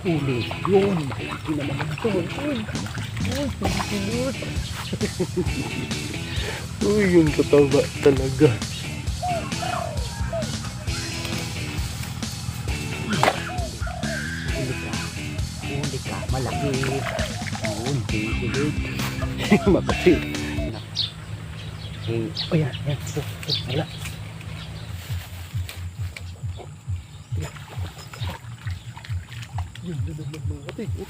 Uli. Yun. Malaki na naman ito. Uy. Uy, pagkilot. Uy, yung kataba talaga. Uli ka. Uli ka. Malaki. Yun, pagkilot. Makati. Eh, oh yan, yan. Ito, ito, wala. Yun, yun, yun, mga katoy. Oh.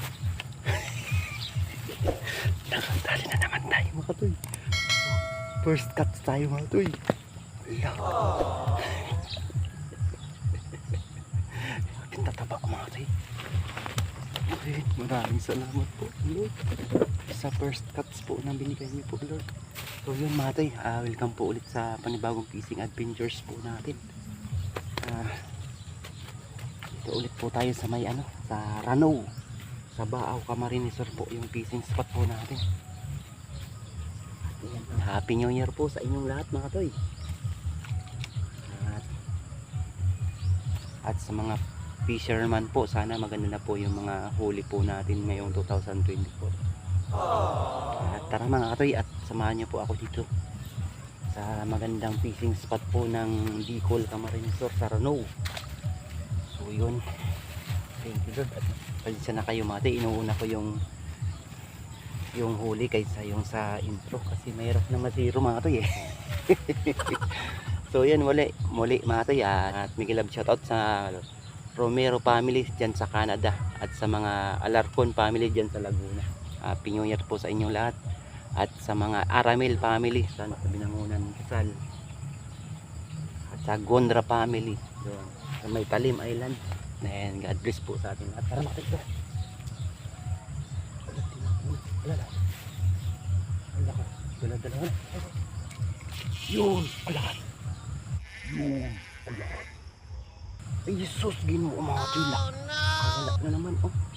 Nakatali na naman tayo mga katoy. First cut tayo mga katoy. Wala. Aking tataba mga katoy. Okay, maraming salamat po Lord. Sa first cuts po na binigay niyo po Lord. So yun mga katoy, ah, welcome po ulit sa panibagong fishing adventures po natin. Ah, dito ulit po tayo sa may ano, sa Rano. Sa Baaw Camarines po yung fishing spot po natin. Happy New Year po sa inyong lahat mga toy. At, at sa mga fisherman po, sana maganda na po yung mga huli po natin ngayong 2024. At tara mga katoy at samahan niyo po ako dito sa magandang fishing spot po ng Bicol Camarines Sur sa Rano. So yun. Thank you Lord. At pasensya na kayo mate. Inuuna ko yung yung huli kaysa yung sa intro kasi mahirap na masiro mga to eh. so yan muli. Muli mga to At Miguel Love shoutout sa Romero family dyan sa Canada at sa mga Alarcon family dyan sa Laguna. New Year po sa inyong lahat. At sa mga Aramil family sa Binangunan Kasal. At sa Gondra family sa may Talim Island. And God bless po sa atin lahat. Tara natin ko. Wala dalawa. Yun. Wala ka. Yun. Wala ka. Ay, Jesus, ginoo mga tila. Wala na naman, oh.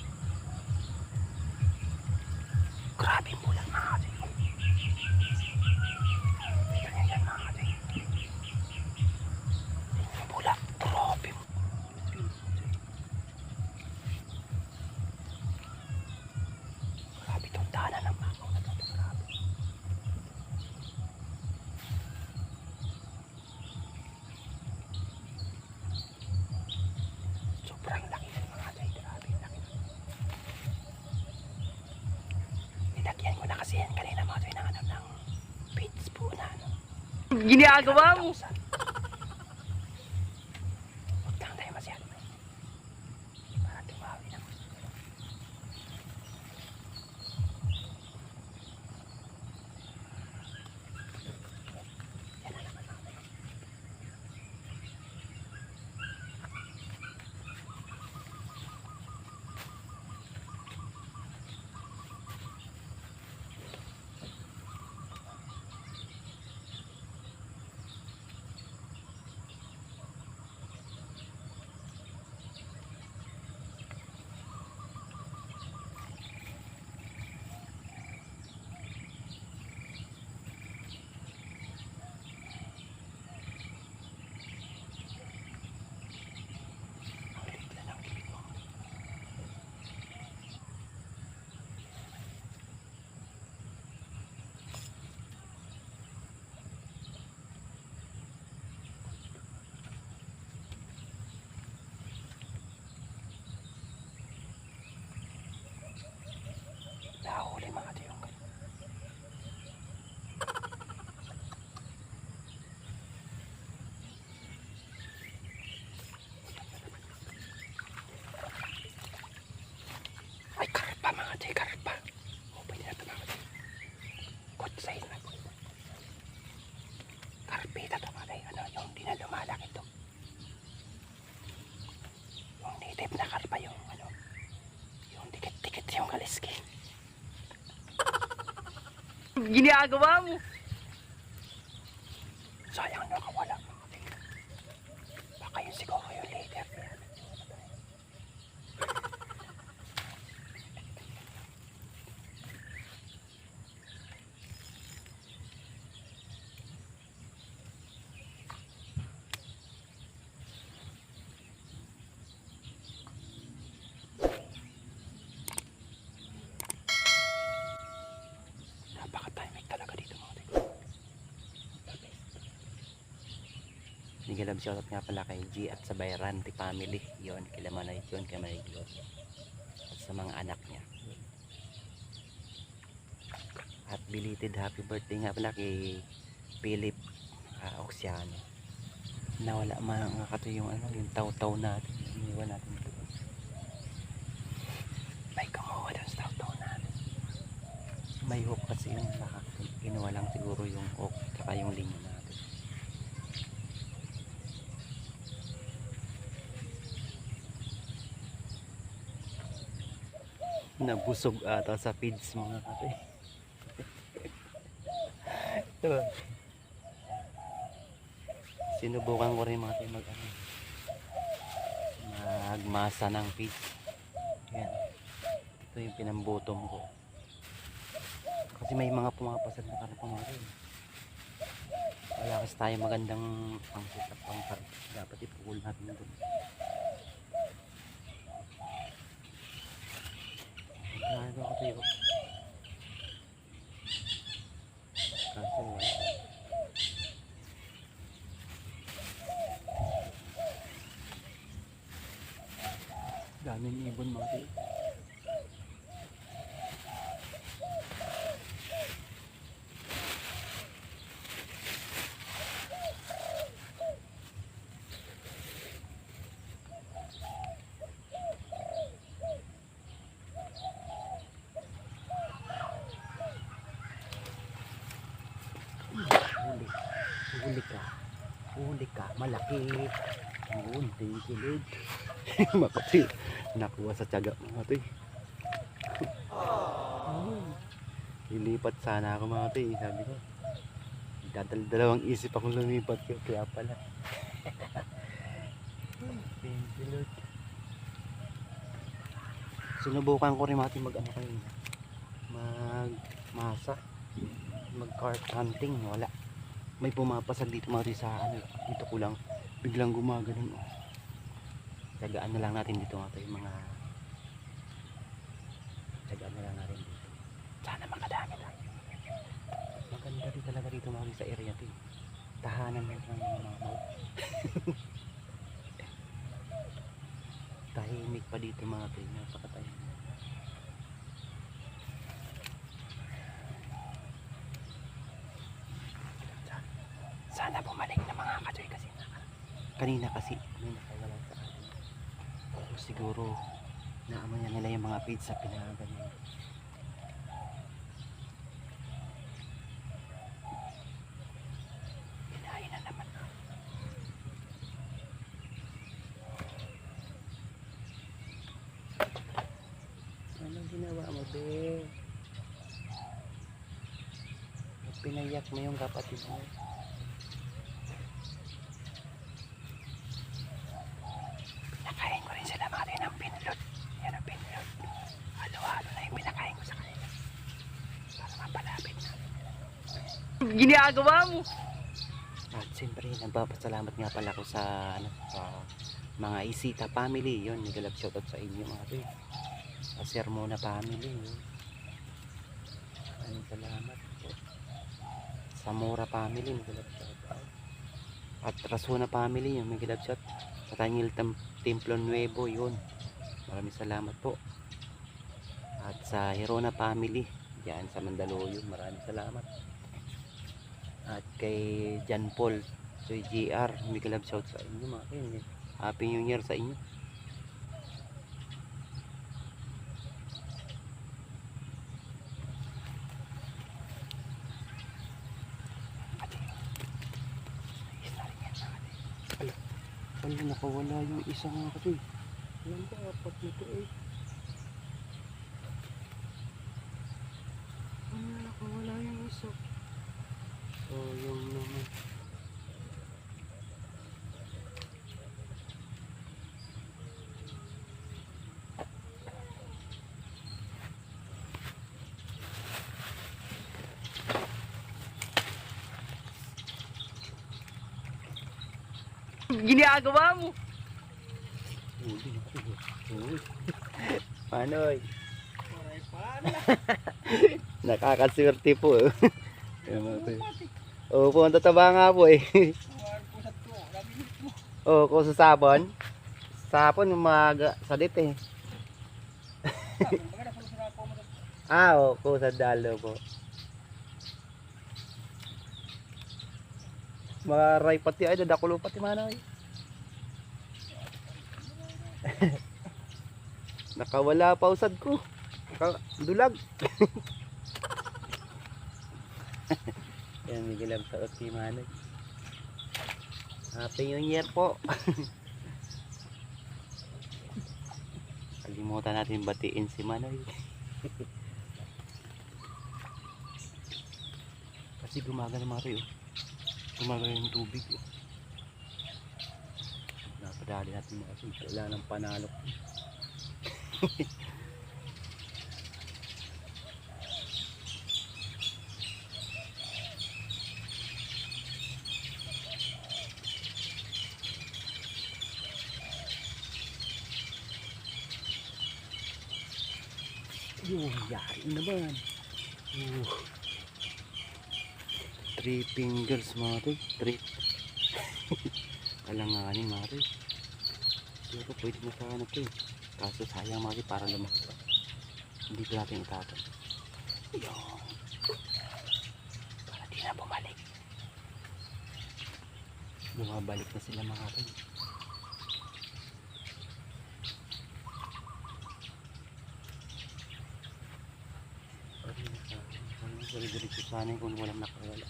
Ginagawa mo. Huwag lang tayo masyado. Para tumawi na. Yan na naman natin. Ang liit lang ng bibig mo. Nahuli mga tiyong kayo. Ay, karpa mga tayo, karpa. O, pwede na ito mga tayo. Good size na po. Karpita ito mga tayo. Ano, yung di na lumalaki ito. Yung native na karpa yung ano, yung kaliski. Ginagawa mo. Sayang nakawala mga tayo. Baka yun siguro yung leader niya. Love shoutout nga pala kay G at sa Bayrante family. Yon, kila Manay yun, kay Manay Gloria. At sa mga anak niya. At belated happy birthday nga pala kay Philip uh, Oxiano. Nawala mga kato yung ano, yung taw-taw natin. Iniwan natin ito. May kumuha doon sa taw-taw natin. May hook kasi yung baka kinuha lang siguro yung hook tsaka yung linya natin. Nabusog ata sa feeds mga kate. Ito. Sinubukan ko rin mga tayo mag ano, magmasa ng feeds. Yan. Ito yung pinambutom ko. Kasi may mga pumapasad na karpa mga rin. Wala kasi tayo magandang pang setup pang karpa. Dapat ipukul natin doon. Gaano ako tayo? Kaso wala. Daming ibon mga tayo. Huli. Malaki. Yun, thank you Lord. Makati. Nakuha sa tiyaga mga toy. Ayun. Lilipat sana ako mga toy. Sabi ko. Dadal dalawang isip akong lumipat ko. Kaya pala. thank you Lord. Sinubukan ko rin mga mag ano kayo. Mag masa mag carp hunting wala may pumapasag dito mga sa ano dito ko lang biglang gumaganon oh. tagaan na lang natin dito mga tayo mga tagaan na lang natin dito sana makadami tayo maganda rin talaga dito mga sa area to eh. tahanan lang ng mga mamaw tahimik pa dito mga tayo napakatahimik Sana bumalik na mga kajoy kasi na, kanina kasi may nakawala sa atin. Pero siguro naaman niya nila yung mga pizza pinaganyan. Kinain na naman. Anong ginawa mo, be? Pinayak mo yung kapatid mo. Pinakain ko rin sila mga tayo ng pinlot. Yan ang pinlot. Halo-halo na yung pinakain ko sa kanila. Para mapalapit na. Ginagawa mo. At siyempre, nagpapasalamat nga pala ko sa, ano, sa mga Isita family. Yun, nagalab shoutout sa inyo mga tayo. Sa Sermona family. Yun. Maraming salamat po. Sa Mora family, nagalab shoutout. At Rasuna family, yung nagalab shout. Sa Tanyil Tem- Templo Nuevo, yun. Maraming salamat po. At sa Hirona family, diyan sa Mandaluyong, maraming salamat. At kay Jan Paul, so may kalab shout sa inyo mga kayo. Happy New Year sa inyo. Ala, ala nakawala yung isa nga kasi. Alam ko, apat na to eh. Ano, nakawala yung isa. Yung naman. Ginagawa mo. Panoy. Nakakaswerte po. mga to. Opo, ang tataba nga po eh. Oh, kung sa sabon. Sabon, umaga. Salit eh. ah, oo, kung sa dalo po. Maray pati ay dadakulo pati manoy. Nakawala pa usad ko. Dulag. Yan, Miguel ang saot si Manoy. Happy New Year po. Kalimutan natin batiin si Manoy. Kasi gumagana tayo. Gumagana yung tubig. Oh. Napadali natin mga tayo. Wala nang panalo. yari naman. Uh. Three fingers mga tayo. Three. Alanganin mga tayo. Siguro pwede na sa ano to eh. Kaso sayang mga tayo para lumaki pa. Hindi ko natin itatan. Yun. Para di na bumalik. Bumabalik na sila mga tayo. Diretso sana yun kung walang nakawala.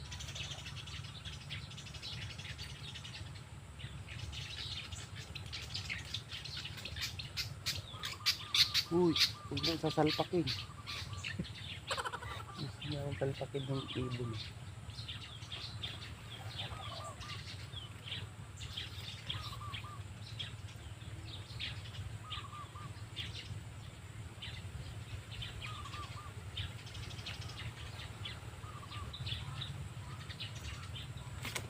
Uy, huwag mo sasalpakin. Niya akong salpakin ng ibon. eh.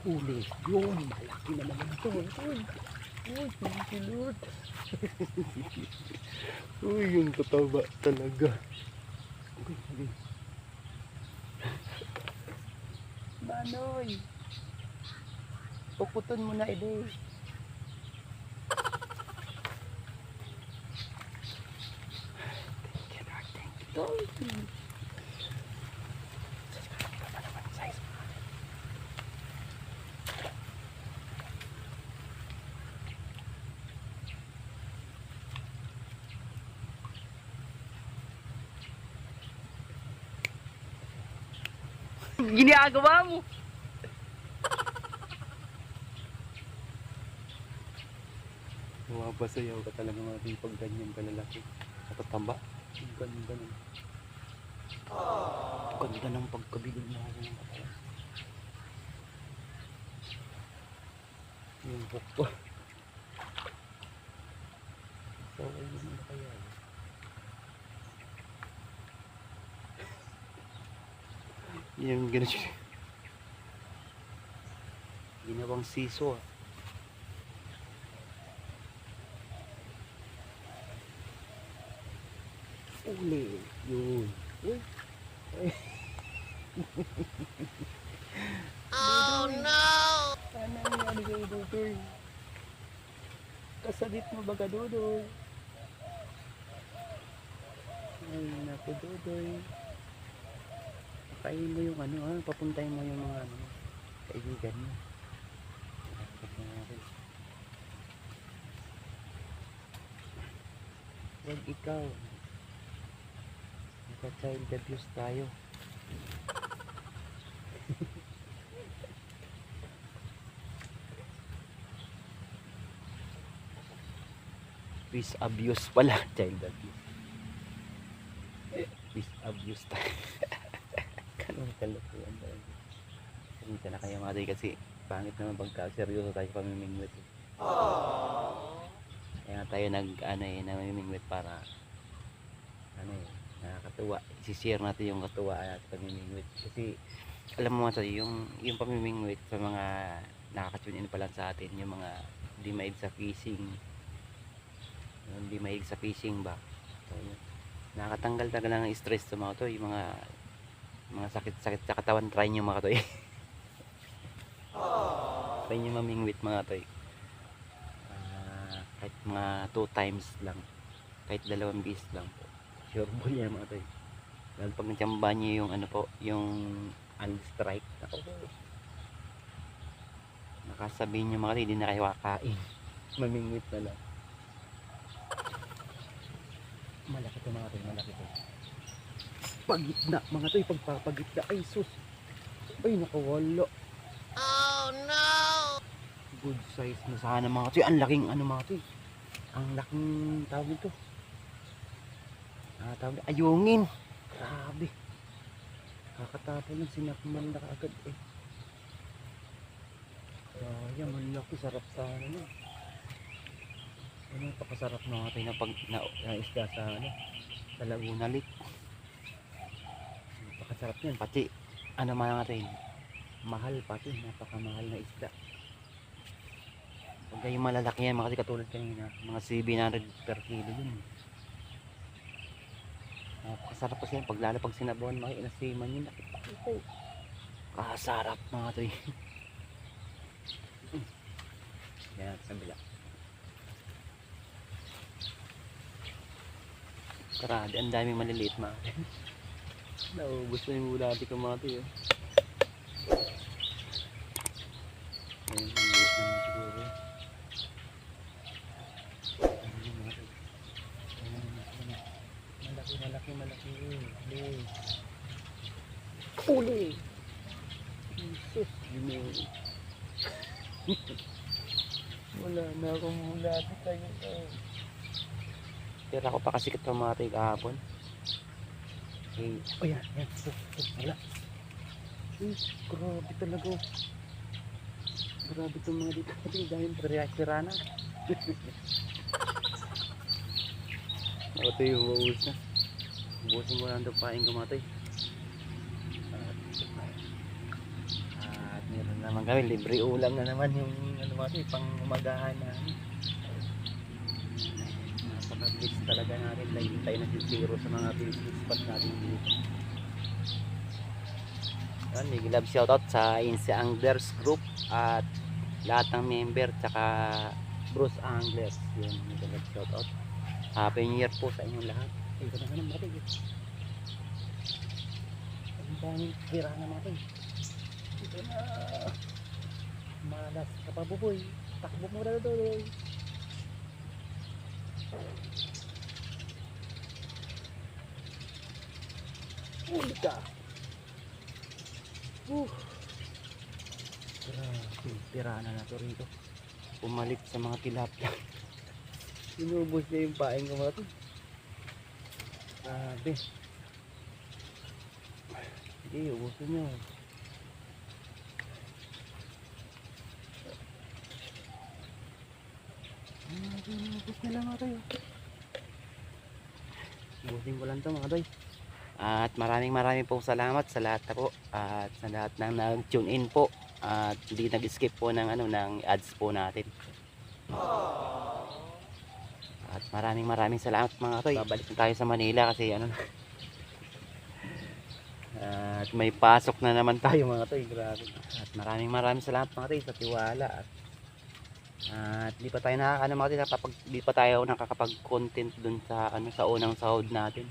Huli. Yun, malaki na naman ito. Uy, uy, pinipilot. uy, yung kataba talaga. Uy, uy. Manoy. Pukuton mo na, Ede. Thank you, Lord. Thank you, Lord. Size mo. Ginagawa mo. Mapapasayaw ka talaga mga di pag ganyan kalalaki. Katatamba. Ang ganda ng... Ganda ng pagkabilog mo ako ng katawan. Yung ko. So, ayun na kaya. Yung ganun siya. Ginawang siso ah. Uli. Yun. Uy. Oh no! Ano nangyari kay Dudoy? Kasabit mo ba ka, Dudoy? Ay, naku, Dudoy. Pakain mo yung ano, ha? Papuntahin mo yung mga ano, kaibigan mo. Huwag ikaw. Naka-child abuse tayo. Peace abuse pala, child abuse. Peace abuse tayo. Kanong kalokohan tayo. Kumita na kayo mga tayo kasi pangit naman pagka seryoso tayo pamimingwit. Eh. Kaya nga tayo nag ano eh, namimingwit para ano eh, nakakatuwa. I-share natin yung katuwa at pamimingwit. Kasi alam mo mga tayo, yung, yung pamimingwit sa mga nakaka-tune in pa lang sa atin, yung mga di maig sa fishing, hindi maig sa fishing ba. So. Nakakatanggal talaga ng stress sa mga to, yung mga mga sakit-sakit sa katawan, try nyo mga to. try nyo mamingwit mga to. mga 2 times lang. Kahit dalawang bis lang po. Sure po yan mga toy. Dahil pag natiyamba niyo yung ano po yung unstrike. Ako po nakasabihin nyo mga toy hindi na kayo kakain. Mamingwit na lang. Malaki to mga toy malaki to pagitna mga toy pagpapagitna. Ay sus. Ay nakawala. Oh no! good size na sana mga toy. Ang laking ano mga toy. Ang laking tawag nito. Ah tawag ayungin. Grabe. Kakatapon lang sinakman na kaagad eh. Kaya malaki sarap sana no? Ano pakasarap na natin na pag na, na isda sa ano sa Laguna Lake napakasarap yan pati ano man natin mahal pati napakamahal na isda. Pag yung malalaki yan mga kasi katulad kanina. Mga 700 per kilo yun. Napakasarap kasi yan. Pag lalo pag sinabawan mga inasiman yun. Nakipakita kasarap mga to yan sa bila Grabe, ang daming maliliit mga Naubos na yung bulati ko mga to yun. Ayun, ang liit naman siguro. Malaki, malaki, malaki. Uli. Uli! Jesus, yun Wala na akong bulati kayo. Pero ako pa kasi tayo kahapon. Okay. Oh yan, yan. Oh, oh, wala. Uy, grabe talaga. oh. Grabe itong mga dito. Ito dahil pirana. Ito yung maubos na. Ubusin ko lang paing kumatay. At, at meron naman kami. Libre ulam na naman yung ano ito, pang umagahan na. Talaga natin. Tayo na zero sa mga business spot natin dito. Yan, big love shoutout sa Inse Anglers Group at lahat ng member tsaka Bruce Anglers. Yun, big love shoutout. Happy New Year po sa inyong lahat. Ay, ito na ka ng matig. Ang daming tira na matig. Ito na. Malas ka pa buboy. Takbo mo na doon. Huli ka. Uh. Grabe, pirana na to rito. Pumalit sa mga tilapia. Inubos na yung paing ko mga to. Grabe. Sige, ubusin nyo. Inubos na lang mga tayo. Ubusin ko lang to mga toy. At maraming maraming po salamat sa lahat po at sa lahat ng nag-tune in po at hindi nag-skip po ng ano ng ads po natin. At maraming maraming salamat mga toy. Babalik na tayo sa Manila kasi ano na. At may pasok na naman tayo mga toy. Grabe. At maraming maraming salamat mga toy sa tiwala at at di pa tayo nakakano mga toy, napapag, di pa tayo nakakapag-content dun sa ano sa unang sahod natin.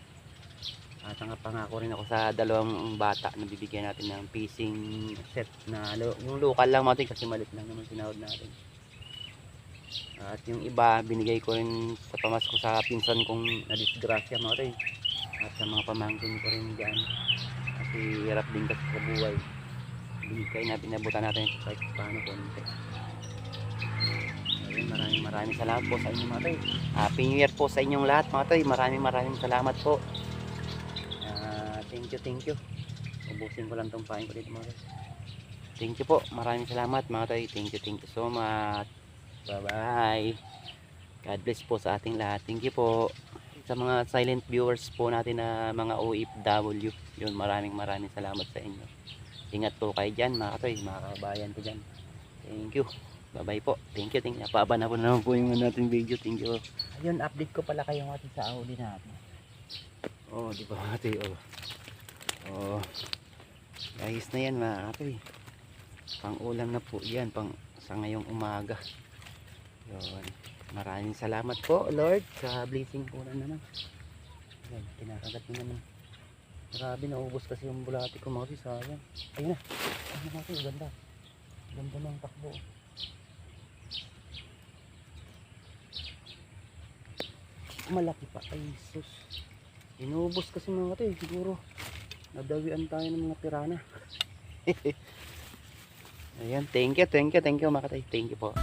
At ang pangako rin ako sa dalawang bata na bibigyan natin ng fishing set na yung local lang mga kasi malit lang naman sinahod natin. At yung iba, binigay ko rin sa pamasko sa pinsan kong nadisgrasya mga toy. At sa mga pamangkin ko rin dyan. Kasi hirap din kasi sa buhay. Binigay na pinabutan natin kahit paano konti. Maraming maraming salamat po sa inyo mga. Happy New Year po sa inyong lahat mga. Maraming maraming salamat po. Thank you, thank you. Ubusin ko lang tong pain ko dito mga toy. Thank you po. Maraming salamat mga toy. Thank you, thank you so much. Bye-bye. God bless po sa ating lahat. Thank you po. Sa mga silent viewers po natin na mga OFW. Yun, maraming maraming salamat sa inyo. Ingat po kayo dyan mga katoy, mga kabayan ko dyan. Thank you. Bye-bye po. Thank you, thank you. Napaba na po naman po yung nating video. Thank you. Ayun, update ko pala kayo natin sa auli natin. Oh, di ba ate? Oh. Oh. Ayos na yan mga katoy. Pang ulam na po yan. Pang sa ngayong umaga. Yun. Maraming salamat po, Lord, sa blessing po na naman. Ayan, kinakagat niyo naman. Grabe, naubos kasi yung bulati ko mga sayang. Ayun na. Ayun na natin, ganda. Ganda ng takbo. Malaki pa. Ay, sus. Inubos kasi mga katoy, siguro. Nadawian tayo ng mga pirana. Ayan, thank you, thank you, thank you mga katoy. Thank you po.